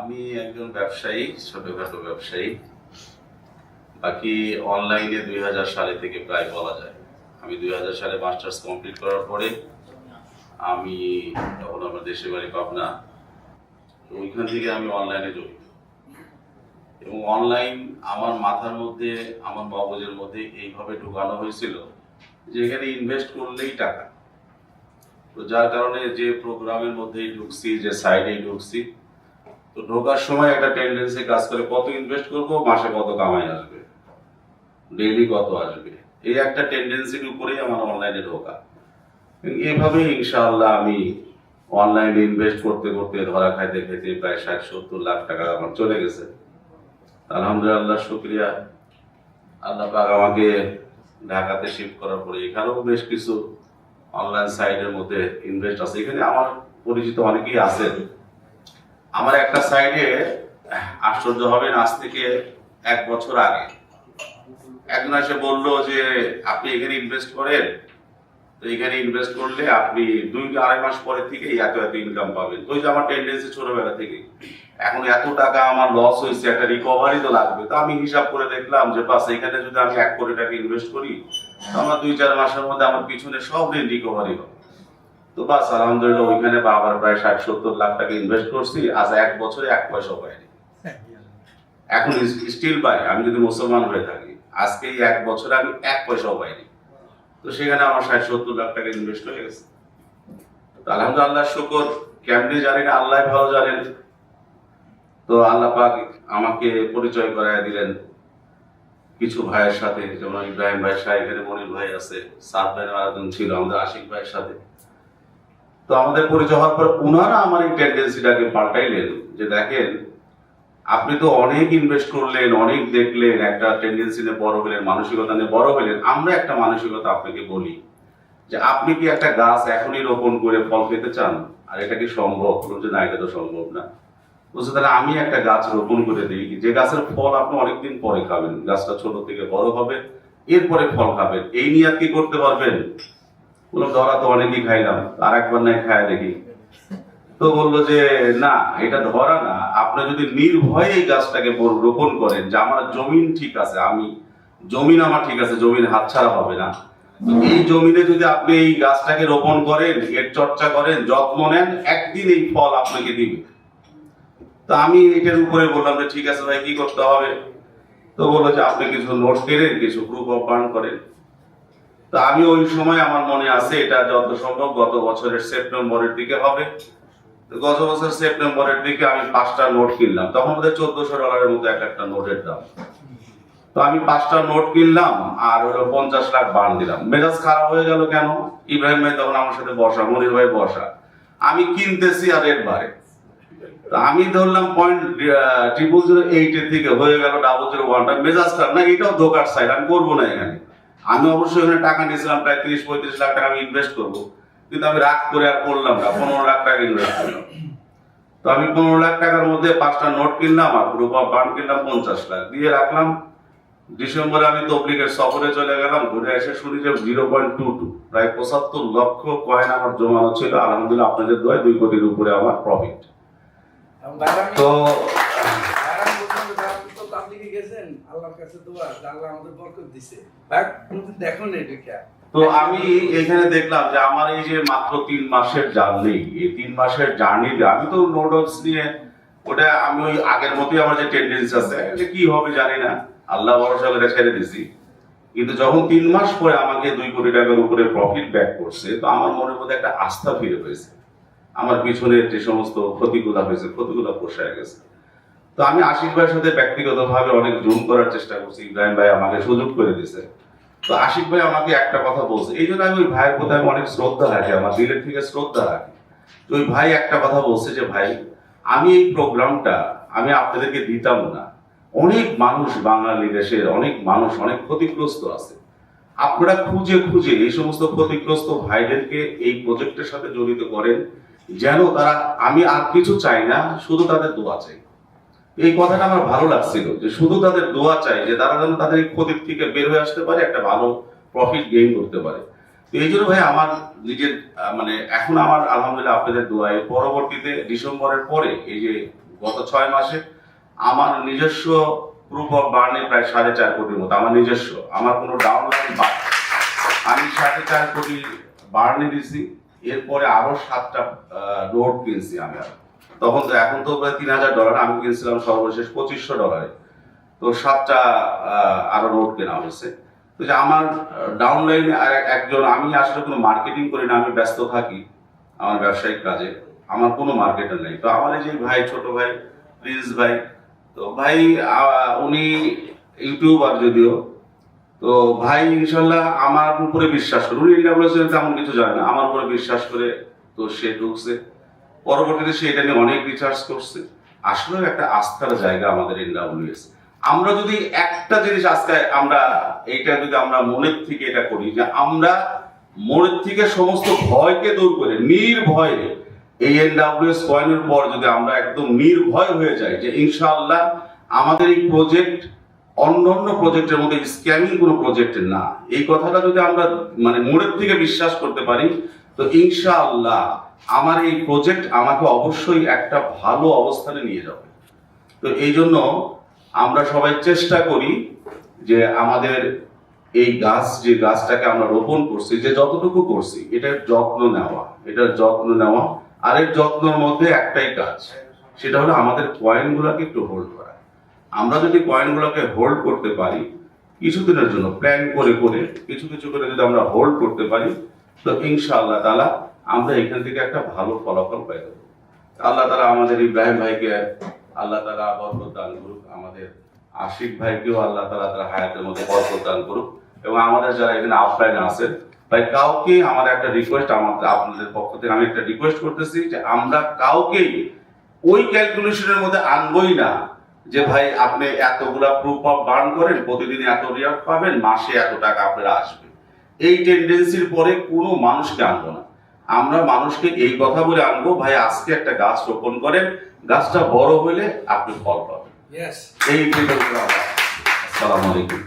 আমি একজন ব্যবসায়ী, ছোটখাটো ব্যবসায়ী। বাকি অনলাইনে দুই হাজার সালে থেকে প্রায় বলা যায়। আমি দুই হাজার সালে মাস্টার্স কমপ্লিট করার পরে আমি তখন আমার দেশের বাড়ি পাবনা ওইখান থেকে আমি অনলাইনে জড়িত। এবং অনলাইন আমার মাথার মধ্যে, আমার মগজের মধ্যে এইভাবে ঢুকানো হয়েছিল যে এখানে ইনভেস্ট করলেই টাকা। তো যার কারণে যে প্রোগ্রামের মধ্যেই ঢুকছি, যে সাইডেই ঢুকছি তো ঢোকার সময় একটা টেন্ডেন্সি কাজ করে কত ইনভেস্ট করব, মাসে কত কামাই আসবে ডেইলি কত আসবে। এই একটা টেন্ডেন্সির উপরেই আমার অনলাইনে ঢোকা। এভাবেই ইনশাআল্লাহ আমি অনলাইনে ইনভেস্ট করতে করতে ধরা খাইতে খাইতে প্রায় ষাট, সত্তর লাখ টাকা আমার চলে গেছে। আলহামদুলিল্লাহ, শুক্রিয়া। আল্লাহ পাক আমাকে ঢাকাতে শিফট করার পরে এখানেও বেশ কিছু অনলাইন সাইটের মধ্যে ইনভেস্ট আছে। এখানে আমার পরিচিত অনেকেই আছেন। আমার একটা সাইডে আশ্চর্য হবেন আজ থেকে এক বছর আগে। একজন এসে বলল যে, আপনি এখানে ইনভেস্ট করেন? তো এখানে ইনভেস্ট করলে আপনি দুই আড়াই মাস পরে থেকে এত এত ইনকাম পাবেন। ওই যে আমার টেন্ডেন্সি ছোটবেলা থেকে। এখন এত টাকা আমার লস হয়েছে, একটা রিকভারি তো লাগবে। তো আমি হিসাব করে দেখলাম যে, বাস, এখানে যদি আমি এক কোটি টাকা ইনভেস্ট করি আমার দুই চার মাসের মধ্যে আমার পিছনে সব ঋণ রিকভারি হবে। তো বাস, আলহামদুলিল্লাহ, ওইখানে বা আবার প্রায় ষাট, সত্তর লাখ টাকা ইনভেস্ট করছি। আজ এক বছরে এক পয়সা পাইনি। এখন স্টিল পাই, আমি যদি মুসলমান হয়ে থাকি। আজকে এক বছরে আমি এক পয়সাও পাইনি। তো সেখানে আমার ষাট, সত্তর লাখ টাকা ইনভেস্ট হয়ে গেছে। আলহামদুলিল্লাহ, শুকর। কেমনি জানি না আল্লাহ ভালো জানেন। তো আল্লাহ পাক আমাকে পরিচয় করায় দিলেন। কিছু ভাইয়ের সাথে, যেমন ইব্রাহিম ভাই সাহেব, এখানে মনির ভাই আছে, সাদ ভাই ছিল, আমাদের আশিক ভাইয়ের সাথে। তো আমাদের পরিচয় হওয়ার পর ওনারা আমার এই টেন্ডেন্সিটাকে পাল্টাইলেন, যে দেখেন, আপনি তো অনেক ইনভেস্ট করলেন, অনেক দেখলেন, একটা টেন্ডেন্সি নিয়ে বড় হলেন, মানসিকতা নিয়ে বড় হলেন। আমরা একটা মানসিকতা আপনাকে বলি, যে আপনি কি একটা গাছ এখনই রোপণ করে ফল খেতে চান? আর এটা কি সম্ভব? বলছে না, এটা তো সম্ভব না। বলছে, তাহলে আমি একটা গাছ রোপণ করে দিই, যে গাছের ফল আপনি অনেকদিন পরে খাবেন। গাছটা ছোট থেকে বড় হবে, এরপরে ফল খাবেন। এই নিয়ে কি করতে পারবেন? বললাম ধরা তো অনেকই খাইলাম আর একবার নাই খায় দেখি। তো বলল যে, না, এটা ধরা না। আপনি যদি নির্ভয়ে এই গাছটাকে রোপণ করেন যে আমার জমিন ঠিক আছে, আমি, জমিন আমার ঠিক আছে, জমিন হাতছাড়া হবে না। এই জমিনে যদি আপনি এই গাছটাকে রোপণ করেন, এর চর্চা করেন, যত্ন নেন, একদিন এই ফল আপনাকে দিবে। তো আমি এটার উপরে বললাম যে, ঠিক আছে ভাই, কি করতে হবে? তো বলল যে, আপনি কিছু নোট কেনেন, কিছু প্রুফ অফ ফান্ড করেন। তো আমি ওই সময় আমার মনে আছে এটা যত সম্ভব গত বছরের সেপ্টেম্বরের দিকে হবে। গত বছর সেপ্টেম্বরের দিকে আমি পাঁচটা নোট কিনলাম। তখন বোধহয় চোদ্দশো ডলারের মতো এক একটা নোটের দাম। তো আমি পাঁচটা নোট কিনলাম আর হলো পঞ্চাশ লাখ বান দিলাম। মেজাজ খারাপ হয়ে গেল কেন? ইব্রাহিম ভাই তখন আমার সাথে বসা, মনির ভাই বসা। আমি কিনতেছি আর তো আমি ধরলাম পয়েন্ট ট্রিপল জিরো এইটের থেকে হয়ে গেল ডাবল জিরো ওয়ানটা মেজাজ খারাপ। না, এটাও ধোকার সাইড আমি করব না এখানে। আমি অবশ্যই এখানে টাকা নিয়েছিলাম প্রায় তিরিশ পঁয়ত্রিশ লাখ টাকা আমি ইনভেস্ট করব। কিন্তু আমি রাগ করে আর করলাম না পনেরো লাখ টাকা ইনভেস্ট করলাম। তো আমি পনেরো লাখ টাকার মধ্যে পাঁচটা নোট কিনলাম আর গ্রুপ অফ বান্ড কিনলাম পঞ্চাশ লাখ। দিয়ে রাখলাম। ডিসেম্বরে আমি তবলিগের সফরে চলে গেলাম ঘুরে এসে শুনি যে জিরো পয়েন্ট টু টু প্রায় পঁচাত্তর লক্ষ কয়েন আমার জমানো ছিল। আলহামদুলিল্লাহ আপনাদের দয় দুই কোটির উপরে আমার প্রফিট তো বাগান পর্যন্ত যাওয়ার পর তো আপনি কি গেছেন? আল্লাহর তো আমি এখানে দেখলাম যে আমার এই যে মাত্র তিন মাসের জার্নি, এই তিন মাসের আমি তো নিয়ে, ওটা আমি ওই আগের মতোই আমার যে টেন্ডেন্সি আছে, যে কি হবে জানি না, আল্লাহ ছেড়ে দিছি। কিন্তু যখন তিন মাস পরে আমাকে দুই কোটি টাকার উপরে প্রফিট ব্যাক করছে, তো আমার মনের মধ্যে একটা আস্থা ফিরে পেয়েছে। আমার পিছনে যে সমস্ত ক্ষতিগুলো হয়েছে, ক্ষতিগুলো পোষায় গেছে। তো আমি আশিক ভাইয়ের সাথে ব্যক্তিগতভাবে অনেক জুম করার চেষ্টা করছি। ইব্রাহিম ভাই আমাকে সুযোগ করে দিয়েছে। তো আশিক ভাই আমাকে একটা কথা বলছে। এই জন্য আমি ওই ভাইয়ের প্রতি আমি অনেক শ্রদ্ধা রাখি, আমার দিলের থেকে শ্রদ্ধা রাখি। তো ওই ভাই একটা কথা বলছে যে, ভাই, আমি এই প্রোগ্রামটা আমি আপনাদেরকে দিতাম না। অনেক মানুষ বাঙালি দেশের অনেক মানুষ অনেক ক্ষতিগ্রস্ত আছে। আপনারা খুঁজে খুঁজে এই সমস্ত ক্ষতিগ্রস্ত ভাইদেরকে এই প্রজেক্টের সাথে জড়িত করেন। যেন তারা, আমি আর কিছু চাই না, শুধু তাদের দোয়া চাই। এই কথাটা আমার ভালো লাগছিল, যে শুধু তাদের দোয়া চাই, যে তারা যেন তাদের এই ক্ষতির থেকে বের হয়ে আসতে পারে, একটা ভালো প্রফিট গেইন করতে পারে। তো এই জন্য ভাই, আমার নিজের মানে এখন আমার আলহামদুলিল্লাহ আপনাদের দোয়ায় পরবর্তীতে ডিসেম্বরের পরে, এই যে গত ছয় মাসে, আমার নিজস্ব প্রুফ অফ বার্নে প্রায় সাড়ে চার কোটির মতো, আমার নিজস্ব, আমার কোনো ডাউনলাইন বাদ আমি সাড়ে চার কোটি বার্নে দিছি এরপরে আরও সাতটা নোট কিনছি আমি আর। তখন তো এখন তো প্রায় তিন হাজার ডলার আমি কিনছিলাম সর্বশেষ পঁচিশশো ডলারে তো সাতটা আরও নোট কেনা হয়েছে। তো যে আমার ডাউনলাইনে একজন, আমি আসলে কোনো মার্কেটিং করি না, আমি ব্যস্ত থাকি আমার ব্যবসায়িক কাজে। আমার কোনো মার্কেটার নেই। তো আমার এই যে ভাই, ছোট ভাই, প্রিন্স ভাই, তো ভাই উনি ইউটিউবার যদিও, তো ভাই ইনশাল্লাহ আমার উপরে বিশ্বাস করে। উনি ইন্ডাব্লিউএস তেমন কিছু জানে না। আমার উপরে বিশ্বাস করে তো সে ঢুকছে। পরবর্তীতে সে এটা নিয়ে অনেক রিসার্চ করছে। আসলেও একটা আস্থার জায়গা আমাদের এনডাব্লিউএস আমরা যদি একটা জিনিস আজকে আমরা, এইটা যদি আমরা মনের থেকে এটা করি যে আমরা মনের থেকে সমস্ত ভয়কে দূর করে, নির্ভয়ে এই এনডাব্লিউএস কয়েনের পর যদি আমরা একদম নির্ভয় হয়ে যাই যে ইনশাআল্লাহ আমাদের এই প্রজেক্ট অন্য অন্য প্রজেক্টের মধ্যে স্ক্যামিং কোনো প্রজেক্টের না। এই কথাটা যদি আমরা মানে মনের থেকে বিশ্বাস করতে পারি, তো ইনশাআল্লাহ আমার এই প্রজেক্ট আমাকে অবশ্যই একটা ভালো অবস্থানে নিয়ে যাবে। তো এই জন্য আমরা সবাই চেষ্টা করি যে আমাদের এই গাছ, যে গাছটাকে আমরা রোপণ করছি, যে যতটুকু করছি, এটার যত্ন নেওয়া, এটার যত্ন নেওয়া, আর এর যত্নের মধ্যে একটাই কাজ, সেটা হলো আমাদের কয়েনগুলোকে একটু হোল্ড করা। আমরা যদি কয়েনগুলোকে হোল্ড করতে পারি, কিছুদিনের জন্য প্ল্যান করে করে, কিছু কিছু করে যদি আমরা হোল্ড করতে পারি, তো ইনশাআল্লাহ তালা আমরা এখান থেকে একটা ভালো ফলাফল পাই। আল্লাহ তালা আমাদের ইব্রাহিম ভাইকে, আল্লাহ তালা বরকত দান করুক, আমাদের আশিক ভাইকেও আল্লাহ তালা তারা হায়াতের মধ্যে বরকত দান করুক। এবং আমাদের যারা এখানে অফলাইনে আছেন, ভাই, কাউকে আমার একটা রিকোয়েস্ট আমাদের আপনাদের পক্ষ থেকে আমি একটা রিকোয়েস্ট করতেছি যে আমরা কাউকেই ওই ক্যালকুলেশনের মধ্যে আনবই না যে, ভাই, আপনি এতগুলা প্রুফ অফ বার্ন করেন, প্রতিদিন এত রিয়াক্ট পাবেন, মাসে এত টাকা আপনার আসবে। এই টেন্ডেন্সির পরে কোনো মানুষকে আনব না। আমরা মানুষকে এই কথা বলে আনব ভাই আজকে একটা গাছ রোপণ করেন গাছটা বড় হলে আপনি ফল পাবেন। এই আসসালামু আলাইকুম।